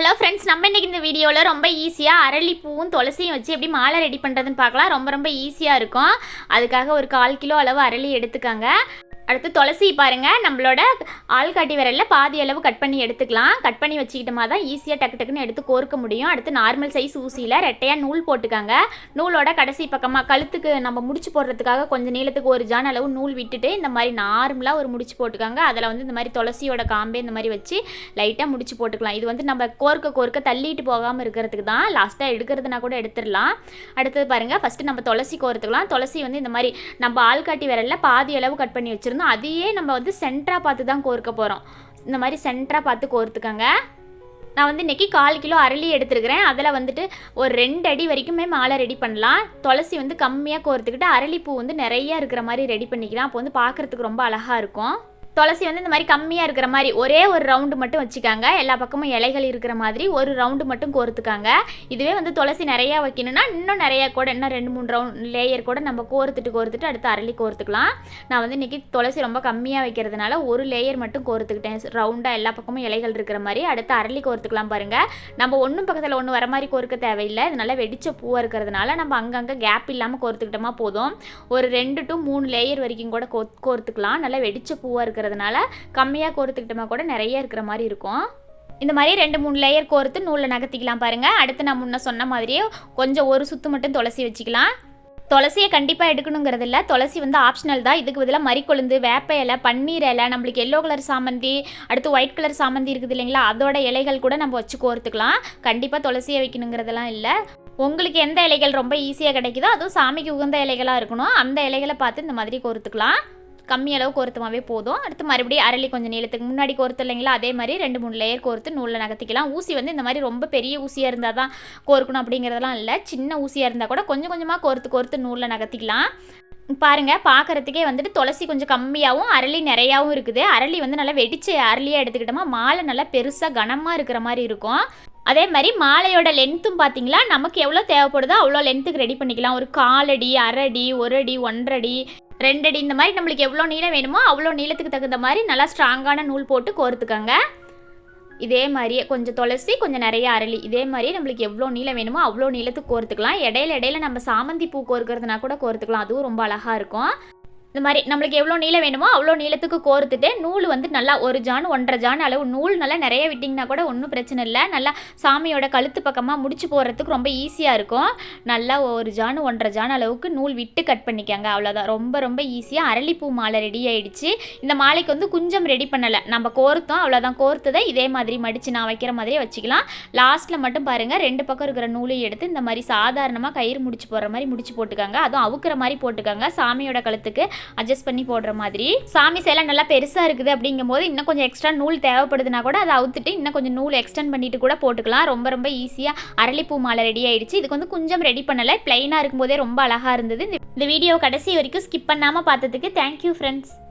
Hello friends நம்ம இன்னைக்கு இந்த வீடியோவில் ரொம்ப ஈஸியாக அரளி பூவும் துளசியும் வச்சு எப்படி மாலை ரெடி பண்ணுறதுன்னு பார்க்கலாம். ரொம்ப ரொம்ப ஈஸியாக இருக்கும். அதுக்காக ஒரு கால் கிலோ அளவு அரளி எடுத்துக்கோங்க. அடுத்து துளசி பாருங்கள் நம்மளோட ஆள்காட்டி விரலில் பாதி அளவு கட் பண்ணி எடுத்துக்கலாம். கட் பண்ணி வச்சுக்கிட்டோமா தான் ஈஸியாக டக்கு டக்குன்னு எடுத்து கோர்க்க முடியும். அடுத்து நார்மல் சைஸ் ஊசியில் ரெட்டையாக நூல் போட்டுக்கோங்க. நூலோட கடைசி பக்கமாக கழுத்துக்கு நம்ம முடிச்சு போடுறதுக்காக கொஞ்சம் நீளத்துக்கு ஒரு ஜான் அளவு நூல் விட்டுட்டு இந்த மாதிரி நார்மலாக ஒரு முடிச்சு போட்டுக்கோங்க. அதில் வந்து இந்த மாதிரி துளசியோட காம்பே இந்த மாதிரி வச்சு லைட்டாக முடிச்சு போட்டுக்கலாம். இது வந்து நம்ம கோர்க்க கோர்க்க தள்ளிட்டு போகாமல் இருக்கிறதுக்கு தான் லாஸ்ட்டாக எடுக்கிறதுனா கூட எடுத்துடலாம். அடுத்தது பாருங்கள் ஃபஸ்ட்டு நம்ம துளசி கோர்த்துக்கலாம். துளசி வந்து இந்த மாதிரி நம்ம ஆள்காட்டி விரலில் பாதி அளவு கட் பண்ணி வச்சுருந்தோம். அதையே நம்ம வந்து சென்டராக பார்த்து தான் கோர்க்க போகிறோம் இந்த மாதிரி சென்டராக பார்த்து கோர்த்துக்கோங்க. நான் வந்து இன்றைக்கி கால் கிலோ அரளி எடுத்துருக்கிறேன். அதில் வந்துட்டு ஒரு ரெண்டு அடி வரைக்குமே மாலை ரெடி பண்ணலாம். துளசி வந்து கம்மியாக கோர்த்துக்கிட்டு அரளிப்பூ வந்து நிறைய இருக்கிற மாதிரி ரெடி பண்ணிக்கலாம். அப்போ வந்து பார்க்குறதுக்கு ரொம்ப அழகாக இருக்கும். துளசி வந்து இந்த மாதிரி கம்மியாக இருக்கிற மாதிரி ஒரே ஒரு ரவுண்டு மட்டும் வச்சுக்காங்க. எல்லா பக்கமும் இலைகள் இருக்கிற மாதிரி ஒரு ரவுண்டு மட்டும் கோர்த்துக்காங்க. இதுவே வந்து துளசி நிறையா வைக்கணும்னா இன்னும் நிறையா கூட இன்னும் ரெண்டு மூணு ரவுண்ட் லேயர் கூட நம்ம கோர்த்துட்டு கோர்த்துட்டு அடுத்து அரளி கோர்த்துக்கலாம். நான் வந்து இன்றைக்கி துளசி ரொம்ப கம்மியாக வைக்கிறதுனால ஒரு லேயர் மட்டும் கோர்த்துக்கிட்டேன். ரவுண்டாக எல்லா பக்கமும் இலைகள் இருக்கிற மாதிரி அடுத்து அரளி கோர்த்துக்கலாம் பாருங்கள் நம்ம ஒன்றும் பக்கத்தில் ஒன்று வர மாதிரி கோர்க்க தேவையில்லை. இது நல்லா வெடிச்ச பூவாக இருக்கிறதுனால நம்ம அங்கங்கே கேப் இல்லாமல் கோர்த்துக்கிட்டோமா போதும். ஒரு ரெண்டு டு மூணு லேயர் வரைக்கும் கூட கோ கோர்த்துக்கலாம். நல்லா வெடிச்ச பூவாக இருக்கிறதுனால கம்மியாக கோர்த்துக்கிட்டோமா கூட நிறைய இருக்கிற மாதிரி இருக்கும். இந்த மாதிரி ரெண்டு மூணு லேயர் கோர்த்து நூலில் நகர்த்திக்கலாம் பாருங்கள் அடுத்து நான் முன்ன சொன்ன மாதிரியே கொஞ்சம் ஒரு சுத்து மட்டும் துளசி வச்சுக்கலாம். துளசியை கண்டிப்பாக எடுக்கணுங்கிறது இல்லை. துளசி வந்து ஆப்ஷனல் தான். இதுக்கு பதிலாக மறிக்கொழுந்து வேப்ப இலை பன்னீர் இலை நம்மளுக்கு எல்லோ கலர் சாமந்தி அடுத்து ஒயிட் கலர் சாமந்தி இருக்குது இல்லைங்களா? அதோட இலைகள் கூட நம்ம வச்சு கோர்த்துக்கலாம். கண்டிப்பாக துளசியை வைக்கணுங்கிறதெல்லாம் இல்லை. உங்களுக்கு எந்த இலைகள் ரொம்ப ஈஸியாக கிடைக்குதோ அதுவும் சாமிக்கு உகந்த இலைகளாக இருக்கணும். அந்த இலைகளை பார்த்து இந்த மாதிரி கோர்த்துக்கலாம். கம்மி அளவு கோர்த்துமாவே போதும். அடுத்து மறுபடியும் அரளி கொஞ்சம் நீளத்துக்கு முன்னாடி கோர்த்து இல்லைங்களா அதே மாதிரி ரெண்டு மூணு லேயர் கோர்த்து நூலில் நகர்த்திக்கலாம். ஊசி வந்து இந்த மாதிரி ரொம்ப பெரிய ஊசியாக இருந்தால் தான் கோர்க்கணும் அப்படிங்கிறதெல்லாம் இல்லை. சின்ன ஊசியாக இருந்தால் கூட கொஞ்சம் கொஞ்சமாக கோர்த்து கோர்த்து நூலில் நகர்த்திக்கலாம். பாருங்க பார்க்கறதுக்கே வந்துட்டு துளசி கொஞ்சம் கம்மியாகவும் அரளி நிறையாவும் இருக்குது. அரளி வந்து நல்லா வெடிச்சு அரளியாக எடுத்துக்கிட்டோமா மாலை நல்லா பெருசாக கனமாக இருக்கிற மாதிரி இருக்கும். அதே மாதிரி மாலையோட லென்த்தும் பார்த்தீங்களா நமக்கு எவ்வளோ தேவைப்படுதோ அவ்வளோ லென்த்துக்கு ரெடி பண்ணிக்கலாம். ஒரு காலடி அரடி ஒரு அடி ஒன்றடி ரெண்டடி இந்த மாதிரி நம்மளுக்கு எவ்வளோ நீளம் வேணுமோ அவ்வளோ நீளத்துக்கு தகுந்த மாதிரி நல்லா ஸ்ட்ராங்கான நூல் போட்டு கோர்த்துக்கோங்க. இதே மாதிரியே கொஞ்சம் துளசி கொஞ்சம் நிறைய அரளி. இதே மாதிரியே நம்மளுக்கு எவ்வளோ நீளம் வேணுமோ அவ்வளோ நீளத்துக்கு கோர்த்துக்கலாம். இடையில இடையில நம்ம சாமந்தி பூ கோர்க்கறதுனா கூட கோர்த்துக்கலாம். அதுவும் ரொம்ப அழகாக இருக்கும். இந்த மாதிரி நம்மளுக்கு எவ்வளோ நீளம் வேணுமோ அவ்வளோ நீளத்துக்கு கோர்த்துட்டு நூல் வந்து நல்லா ஒரு ஜான் ஒன்றரை ஜான் அளவு நூல் நல்லா நிறைய விட்டிங்கன்னா கூட ஒன்றும் பிரச்சனை இல்லை. நல்லா சாமியோட கழுத்து பக்கமாக முடிச்சு போடுறதுக்கு ரொம்ப ஈஸியாக இருக்கும். நல்லா ஒரு ஜான் ஒன்றரை ஜான் அளவுக்கு நூல் விட்டு கட் பண்ணிக்கோங்க. அவ்வளோதான் ரொம்ப ரொம்ப ஈஸியாக அரளிப்பூ மாலை ரெடி ஆகிடுச்சு இந்த மாலைக்கு வந்து குஞ்சம் ரெடி பண்ணலை. நம்ம கோர்த்தோம் அவ்வளோதான் கோர்த்ததை இதே மாதிரி மடித்து நான் வைக்கிற மாதிரியே வச்சுக்கலாம். லாஸ்ட்டில் மட்டும் பாருங்கள் ரெண்டு பக்கம் இருக்கிற நூலையும் எடுத்து இந்த மாதிரி சாதாரணமாக கயிறு முடிச்சு போடுற மாதிரி முடிச்சு போட்டுக்கோங்க. அதுவும் அவுக்கிற மாதிரி போட்டுக்கோங்க. சாமியோட கழுத்துக்கு அட்ஜஸ்ட் பண்ணி போடுற மாதிரி. சாமி சேலை நல்லா பெருசாக இருக்குது அப்படிங்கும்போது இன்னும் கொஞ்சம் எக்ஸ்ட்ரா நூல் தேவைப்படுதுன்னா கூட அதை அவுத்துட்டு இன்னும் கொஞ்சம் நூல் எக்ஸ்டெண்ட் பண்ணிட்டு கூட போட்டுக்கலாம். ரொம்ப ரொம்ப ஈஸியாக அரளிப்பூ மாலை ரெடி ஆயிடுச்சு. இதுக்கு வந்து கொஞ்சம் ரெடி பண்ணலை. பிளைனாக இருக்கும்போதே ரொம்ப அழகாக இருந்தது. இந்த- இந்த வீடியோ கடைசி வரைக்கும் ஸ்கிப் பண்ணாமல் பார்த்ததுக்கு தேங்க்யூ ஃப்ரெண்ட்ஸ்